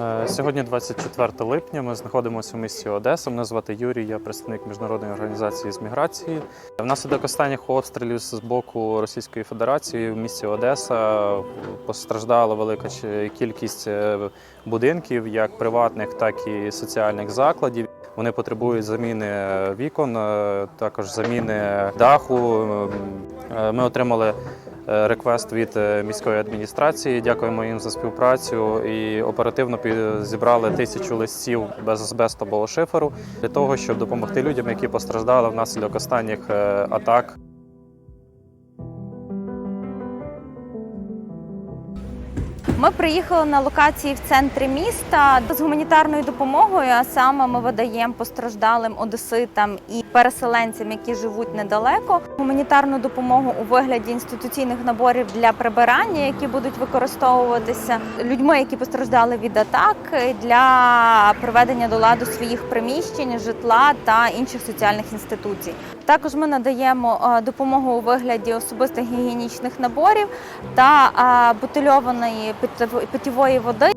Е, Сьогодні 24 липня. Ми знаходимося в місті Одеса. Мене звати Юрій, я представник міжнародної організації з міграції. Внаслідок останніх обстрілів з боку Російської Федерації в місті Одеса постраждала велика кількість е, будинків, як приватних, так і соціальних закладів. Вони потребують заміни вікон, е, також заміни даху. Ми отримали реквест від е, міської адміністрації. Дякуємо їм за співпрацю і оперативно зібрали тисячу листів без азбестового шиферу для того, щоб допомогти людям, які постраждали внаслідок останніх е, атак. Ми приїхали на локації в центрі міста з гуманітарною допомогою. А саме ми видаємо постраждалим одеситам і переселенцям, які живуть недалеко. Гуманітарну допомогу у вигляді інституційних наборів для прибирання, які будуть використовуватися людьми, які постраждали від атак, для приведення до ладу своїх приміщень, житла та інших соціальних інституцій. Також ми надаємо е, допомогу у вигляді особистих гігієнічних наборів та е, бутильованої питьової води.